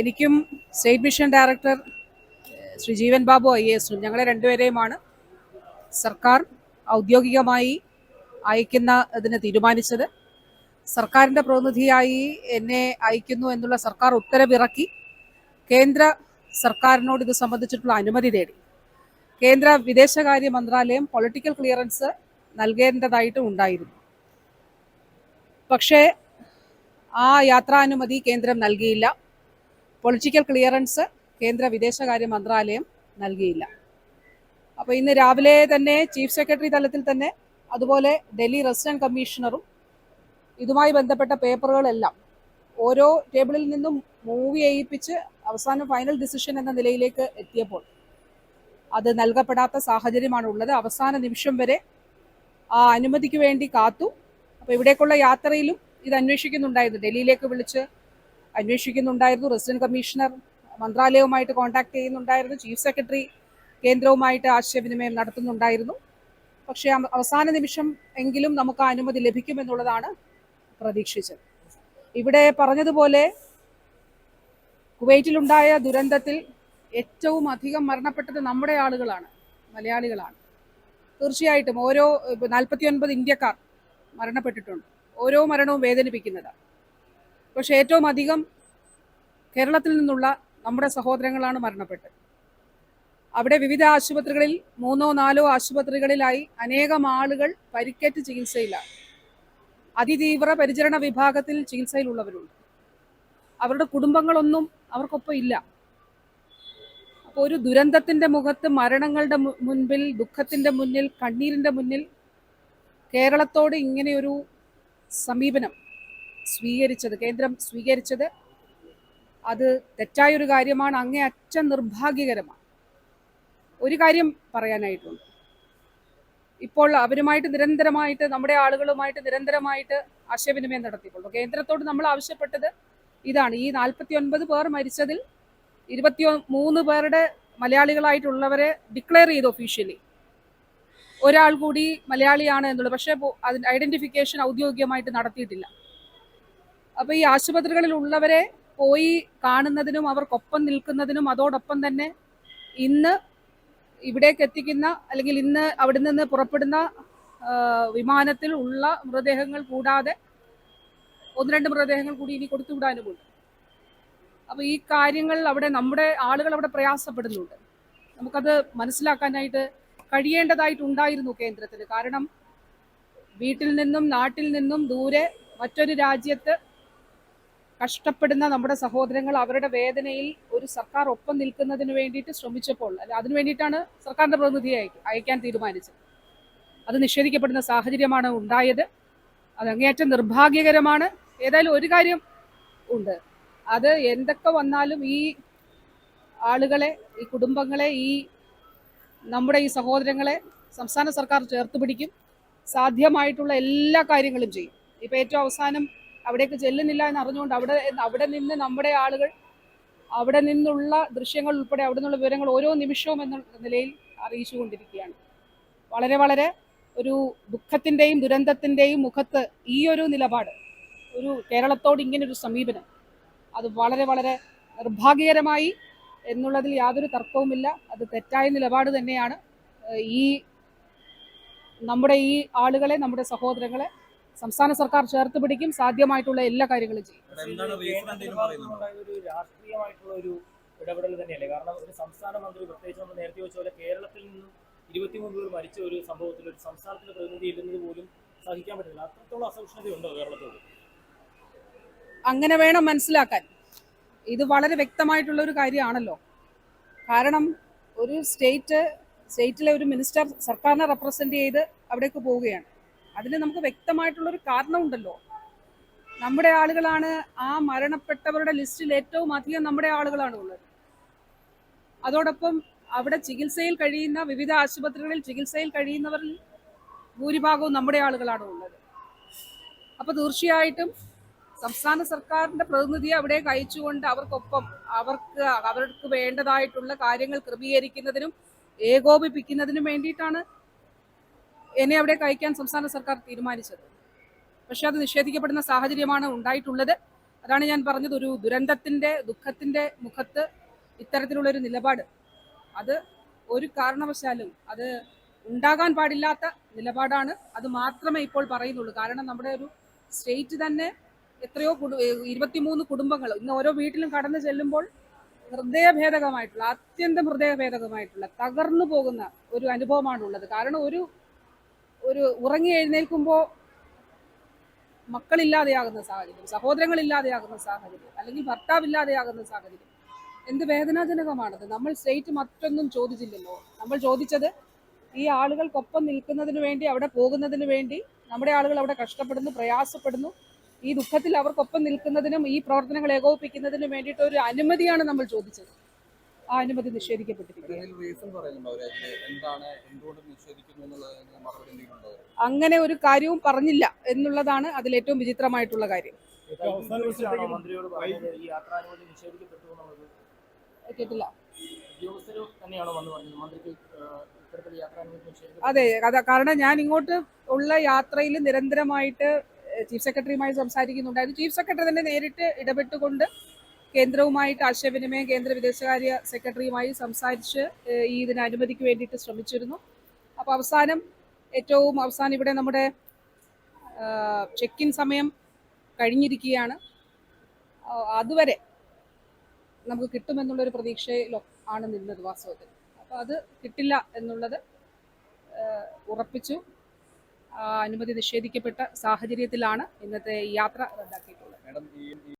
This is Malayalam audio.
എനിക്കും state mission director Shri Jeevan Babu I S ഞങ്ങളെ രണ്ടുപേരെയുമാണ് സർക്കാർ ഔദ്യോഗികമായി അയക്കുന്ന ഇതിന് തീരുമാനിച്ചത്. സർക്കാരിന്റെ പ്രതിനിധിയായി എന്നെ അയക്കുന്നു എന്നുള്ള സർക്കാർ ഉത്തരവിറക്കി കേന്ദ്ര സർക്കാരിനോട് ഇത് സംബന്ധിച്ചിട്ടുള്ള അനുമതി തേടി. കേന്ദ്ര വിദേശകാര്യ മന്ത്രാലയം പൊളിറ്റിക്കൽ ക്ലിയറൻസ് നൽകേണ്ടതായിട്ട് ഉണ്ടായിരുന്നു. പക്ഷേ ആ യാത്രാനുമതി കേന്ദ്രം നൽകിയില്ല. പൊളിറ്റിക്കൽ ക്ലിയറൻസ് കേന്ദ്ര വിദേശകാര്യ മന്ത്രാലയം നൽകിയില്ല. അപ്പോൾ ഇന്ന് രാവിലെ തന്നെ ചീഫ് സെക്രട്ടറി തലത്തിൽ തന്നെ അതുപോലെ ഡൽഹി റെസിഡന്റ് കമ്മീഷണറും ഇതുമായി ബന്ധപ്പെട്ട പേപ്പറുകളെല്ലാം ഓരോ ടേബിളിൽ നിന്നും മൂവ് ചെയ്യിപ്പിച്ച് അവസാനം ഫൈനൽ ഡിസിഷൻ എന്ന നിലയിലേക്ക് എത്തിയപ്പോൾ അത് നൽകപ്പെടാത്ത സാഹചര്യമാണ് ഉള്ളത് അവസാന നിമിഷം വരെ ആ അനുമതിക്ക് വേണ്ടി കാത്തു. അപ്പോൾ ഇവിടേക്കുള്ള യാത്രയിലും ഇത് അന്വേഷിക്കുന്നുണ്ടായിരുന്നു. ഡൽഹിയിലേക്ക് വിളിച്ച് അന്വേഷിക്കുന്നുണ്ടായിരുന്നു. റെസിഡന്റ് കമ്മീഷണർ മന്ത്രാലയവുമായിട്ട് കോൺടാക്ട് ചെയ്യുന്നുണ്ടായിരുന്നു. ചീഫ് സെക്രട്ടറി കേന്ദ്രവുമായിട്ട് ആശയവിനിമയം നടത്തുന്നുണ്ടായിരുന്നു. പക്ഷേ അവസാന നിമിഷം എങ്കിലും നമുക്ക് അനുമതി ലഭിക്കുമെന്നുള്ളതാണ് പ്രതീക്ഷിച്ചത്. ഇവിടെ പറഞ്ഞതുപോലെ കുവൈറ്റിലുണ്ടായ ദുരന്തത്തിൽ ഏറ്റവും അധികം മരണപ്പെട്ടത് നമ്മുടെ ആളുകളാണ് മലയാളികളാണ്. തീർച്ചയായിട്ടും ഓരോ നാൽപ്പത്തി ഒൻപത് ഇന്ത്യക്കാർ മരണപ്പെട്ടിട്ടുണ്ട്. ഓരോ മരണവും വേദനിപ്പിക്കുന്നതാണ്. പക്ഷെ ഏറ്റവും അധികം കേരളത്തിൽ നിന്നുള്ള നമ്മുടെ സഹോദരങ്ങളാണ് മരണപ്പെട്ടത്. അവിടെ വിവിധ ആശുപത്രികളിൽ മൂന്നോ നാലോ ആശുപത്രികളിലായി അനേകം ആളുകൾ പരിക്കേറ്റ് ചികിത്സയിലാണ്. അതിതീവ്ര പരിചരണ വിഭാഗത്തിൽ ചികിത്സയിലുള്ളവരുണ്ട്. അവരുടെ കുടുംബങ്ങളൊന്നും അവർക്കൊപ്പം ഇല്ല. അപ്പോൾ ഒരു ദുരന്തത്തിന്റെ മുഖത്ത് മരണങ്ങളുടെ മുൻപിൽ ദുഃഖത്തിന്റെ മുന്നിൽ കണ്ണീരിന്റെ മുന്നിൽ കേരളത്തോട് ഇങ്ങനെയൊരു സമീപനം സ്വീകരിച്ചത് കേന്ദ്രം സ്വീകരിച്ചത് അത് തെറ്റായൊരു കാര്യമാണ് അങ്ങേ അച്ഛൻ നിർഭാഗ്യകരമാണ്. ഒരു കാര്യം പറയാനായിട്ടുണ്ട്. ഇപ്പോൾ അവരുമായിട്ട് നിരന്തരമായിട്ട് നമ്മുടെ ആളുകളുമായിട്ട് നിരന്തരമായിട്ട് ആശയവിനിമയം നടത്തിയിട്ടുള്ളൂ കേന്ദ്രത്തോട് നമ്മൾ ആവശ്യപ്പെട്ടത് ഇതാണ്. ഈ നാൽപ്പത്തി ഒൻപത് പേർ മരിച്ചതിൽ ഇരുപത്തി മൂന്ന് പേരുടെ മലയാളികളായിട്ടുള്ളവരെ ഡിക്ലെയർ ചെയ്തു ഒഫീഷ്യലി ഒരാൾ കൂടി മലയാളിയാണ് എന്നുള്ളത്. പക്ഷേ അതിന്റെ ഐഡന്റിഫിക്കേഷൻ ഔദ്യോഗികമായിട്ട് നടത്തിയിട്ടില്ല. അപ്പോൾ ഈ ആശുപത്രികളിൽ ഉള്ളവരെ പോയി കാണുന്നതിനും അവർക്കൊപ്പം നിൽക്കുന്നതിനും അതോടൊപ്പം തന്നെ ഇന്ന് ഇവിടേക്ക് എത്തിക്കുന്ന അല്ലെങ്കിൽ ഇന്ന് അവിടെ നിന്ന് പുറപ്പെടുന്ന വിമാനത്തിൽ ഉള്ള മൃതദേഹങ്ങൾ കൂടാതെ ഒന്ന് രണ്ട് മൃതദേഹങ്ങൾ കൂടി ഇനി കൊടുത്തുവിടാനുമുണ്ട് അപ്പോൾ ഈ കാര്യങ്ങൾ അവിടെ നമ്മുടെ ആളുകൾ അവിടെ പ്രയാസപ്പെടുന്നുണ്ട്. നമുക്കത് മനസ്സിലാക്കാനായിട്ട് കഴിയേണ്ടതായിട്ടുണ്ടായിരുന്നു കേന്ദ്രത്തിന്. കാരണം വീട്ടിൽ നിന്നും നാട്ടിൽ നിന്നും ദൂരെ മറ്റൊരു രാജ്യത്ത് കഷ്ടപ്പെടുന്ന നമ്മുടെ സഹോദരങ്ങൾ അവരുടെ വേദനയിൽ ഒരു സർക്കാർ ഒപ്പം നിൽക്കുന്നതിന് വേണ്ടിയിട്ട് ശ്രമിച്ചപ്പോൾ അല്ല അതിനു വേണ്ടിയിട്ടാണ് സർക്കാരിന്റെ പ്രതിനിധിയെ അയക്ക- അയക്കാൻ തീരുമാനിച്ചത്. അത് നിഷേധിക്കപ്പെടുന്ന സാഹചര്യമാണ് ഉണ്ടായത്. അത് അങ്ങേയറ്റം നിർഭാഗ്യകരമാണ്. ഏതായാലും ഒരു കാര്യം ഉണ്ട്. അത് എന്തൊക്കെ വന്നാലും ഈ ആളുകളെ ഈ കുടുംബങ്ങളെ ഈ നമ്മുടെ ഈ സഹോദരങ്ങളെ സംസ്ഥാന സർക്കാർ ചേർത്ത് പിടിക്കും. സാധ്യമായിട്ടുള്ള എല്ലാ കാര്യങ്ങളും ചെയ്യും. ഇപ്പം ഏറ്റവും അവസാനം അവിടേക്ക് ചെല്ലുന്നില്ല എന്ന് അറിഞ്ഞുകൊണ്ട് അവിടെ അവിടെ നിന്ന് നമ്മുടെ ആളുകൾ അവിടെ നിന്നുള്ള ദൃശ്യങ്ങൾ ഉൾപ്പെടെ അവിടെ നിന്നുള്ള വിവരങ്ങൾ ഓരോ നിമിഷവും എന്ന നിലയിൽ അറിയിച്ചുകൊണ്ടിരിക്കുകയാണ്. വളരെ വളരെ ഒരു ദുഃഖത്തിന്റെയും ദുരന്തത്തിന്റെയും മുഖത്ത് ഈ ഒരു നിലപാട് ഒരു കേരളത്തോട് ഇങ്ങനൊരു സമീപനം അത് വളരെ വളരെ നിർഭാഗ്യകരമായി എന്നുള്ളതിൽ യാതൊരു തർക്കവുമില്ല. അത് തെറ്റായ നിലപാട് തന്നെയാണ്. ഈ നമ്മുടെ ഈ ആളുകളെ നമ്മുടെ സഹോദരങ്ങളെ സംസ്ഥാന സർക്കാർ ചേർത്ത് പിടിക്കും സാധ്യമായിട്ടുള്ള എല്ലാ കാര്യങ്ങളും ചെയ്യും. ഇടപെടൽ തന്നെയല്ലേ? കാരണം ഒരു സംസ്ഥാന മന്ത്രി പ്രത്യേകിച്ച് നമ്മൾ നേരത്തെ വെച്ച പോലെ കേരളത്തിൽ നിന്നും ഇരുപത്തിമൂന്ന് പേർ മരിച്ച ഒരു സംഭവത്തിൽ ഒരു സംസ്ഥാനത്തിന്റെ പ്രതിനിധി ഇടുന്നത് പോലും സഹിക്കാൻ പറ്റില്ല. അത്രത്തോളം അസഹിഷ്ണുതയുണ്ടോ കേരളത്തോട്? അങ്ങനെ വേണം മനസ്സിലാക്കാൻ. ഇത് വളരെ വ്യക്തമായിട്ടുള്ള ഒരു കാര്യമാണല്ലോ. കാരണം ഒരു സ്റ്റേറ്റ് സ്റ്റേറ്റിലെ ഒരു മിനിസ്റ്റർ സർക്കാരിനെ റെപ്രസെന്റ് ചെയ്ത് അവിടേക്ക് പോവുകയാണ്. അതിന് നമുക്ക് വ്യക്തമായിട്ടുള്ളൊരു കാരണമുണ്ടല്ലോ. നമ്മുടെ ആളുകളാണ് ആ മരണപ്പെട്ടവരുടെ ലിസ്റ്റിൽ ഏറ്റവും അധികം നമ്മുടെ ആളുകളാണ് ഉള്ളത്. അതോടൊപ്പം അവിടെ ചികിത്സയിൽ കഴിയുന്ന വിവിധ ആശുപത്രികളിൽ ചികിത്സയിൽ കഴിയുന്നവരിൽ ഭൂരിഭാഗവും നമ്മുടെ ആളുകളാണ് ഉള്ളത്. അപ്പോൾ തീർച്ചയായിട്ടും സംസ്ഥാന സർക്കാരിന്റെ പ്രതിനിധിയെ അവിടെ അയച്ചുകൊണ്ട് അവർക്കൊപ്പം അവർക്ക് അവർക്ക് വേണ്ടതായിട്ടുള്ള കാര്യങ്ങൾ ക്രമീകരിക്കുന്നതിനും ഏകോപിപ്പിക്കുന്നതിനും വേണ്ടിയിട്ടാണ് എന്നെ അവിടെ അയക്കാൻ സംസ്ഥാന സർക്കാർ തീരുമാനിച്ചത്. പക്ഷെ അത് നിഷേധിക്കപ്പെടുന്ന സാഹചര്യമാണ് ഉണ്ടായിട്ടുള്ളത്. അതാണ് ഞാൻ പറഞ്ഞത് ഒരു ദുരന്തത്തിന്റെ ദുഃഖത്തിന്റെ മുഖത്ത് ഇത്തരത്തിലുള്ളൊരു നിലപാട്. അത് ഒരു കാരണവശാലും അത് ഉണ്ടാകാൻ പാടില്ലാത്ത നിലപാടാണ്. അത് മാത്രമേ ഇപ്പോൾ പറയുന്നുള്ളൂ. കാരണം നമ്മുടെ ഒരു സ്റ്റേറ്റ് തന്നെ എത്രയോ കുടു ഇരുപത്തിമൂന്ന് കുടുംബങ്ങൾ ഇന്ന് ഓരോ വീട്ടിലും കടന്നു ചെല്ലുമ്പോൾ ഹൃദയഭേദകമായിട്ടുള്ള അത്യന്തം ഹൃദയഭേദകമായിട്ടുള്ള തകർന്നു പോകുന്ന ഒരു അനുഭവമാണുള്ളത്. കാരണം ഒരു ഒരു ഉറങ്ങി എഴുന്നേൽക്കുമ്പോൾ മക്കളില്ലാതെയാകുന്ന സാഹചര്യം സഹോദരങ്ങളില്ലാതെയാകുന്ന സാഹചര്യം അല്ലെങ്കിൽ ഭർത്താവില്ലാതെയാകുന്ന സാഹചര്യം എന്ത് വേദനാജനകമാണത്? നമ്മൾ സ്റ്റേറ്റ് മറ്റൊന്നും ചോദിച്ചില്ലല്ലോ. നമ്മൾ ചോദിച്ചത് ഈ ആളുകൾക്കൊപ്പം നിൽക്കുന്നതിന് വേണ്ടി അവിടെ പോകുന്നതിന് വേണ്ടി നമ്മുടെ ആളുകൾ അവിടെ കഷ്ടപ്പെടുന്നു പ്രയാസപ്പെടുന്നു. ഈ ദുഃഖത്തിൽ അവർക്കൊപ്പം നിൽക്കുന്നതിനും ഈ പ്രവർത്തനങ്ങൾ ഏകോപിപ്പിക്കുന്നതിനും വേണ്ടിയിട്ട് ഒരു അനുമതിയാണ് നമ്മൾ ചോദിച്ചത്. ആ അനുമതി നിഷേധിക്കപ്പെട്ടിരിക്കുകയാണ്. എന്തെങ്കിലും അങ്ങനെ ഒരു കാര്യവും പറഞ്ഞില്ല എന്നുള്ളതാണ് അതിൽ ഏറ്റവും വിചിത്രമായിട്ടുള്ള കാര്യം. കേട്ടില്ല. അത കാരണം ഞാൻ ഇങ്ങോട്ട് ഉള്ള യാത്രയിൽ നിരന്തരമായിട്ട് ചീഫ് സെക്രട്ടറിയുമായി സംസാരിക്കുന്നുണ്ടായിരുന്നു ചീഫ് സെക്രട്ടറി തന്നെ നേരിട്ട് ഇടപെട്ടുകൊണ്ട് കേന്ദ്രവുമായിട്ട് ആശയവിനിമയം കേന്ദ്ര വിദേശകാര്യ സെക്രട്ടറിയുമായി സംസാരിച്ച് ഈ ഇതിന് അനുമതിക്ക് വേണ്ടിയിട്ട് ശ്രമിച്ചിരുന്നു. അപ്പോൾ അവസാനം ഏറ്റവും അവസാനം ഇവിടെ നമ്മുടെ ചെക്ക് ഇൻ സമയം കഴിഞ്ഞിരിക്കുകയാണ്. അതുവരെ നമുക്ക് കിട്ടുമെന്നുള്ളൊരു പ്രതീക്ഷയിലോ ആണ് നിന്നത് വാസ്തവത്തിൽ. അപ്പോൾ അത് കിട്ടില്ല എന്നുള്ളത് ഉറപ്പിച്ചു. അനുമതി നിഷേധിക്കപ്പെട്ട സാഹചര്യത്തിലാണ് ഇന്നത്തെ യാത്ര റദ്ദാക്കിയിട്ടുള്ളത്.